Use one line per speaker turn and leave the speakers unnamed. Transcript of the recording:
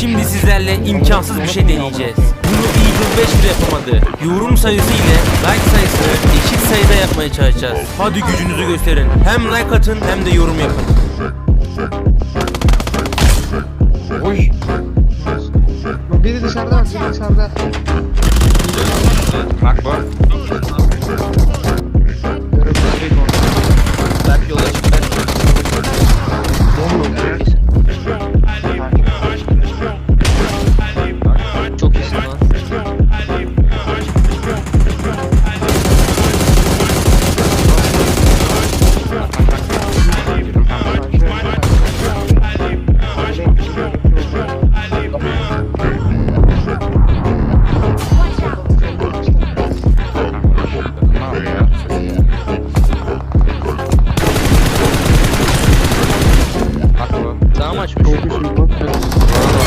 Şimdi sizlerle imkansız bir şey deneyeceğiz. Bunu Eagle 5 bile yapamadı. Yorum sayısı ile like sayısını eşit sayıda yapmaya çalışacağız. Hadi gücünüzü gösterin. Hem like atın hem de yorum yapın.
Oy. Biri dışarıda bak, biri dışarıda.
ótimo, Chico.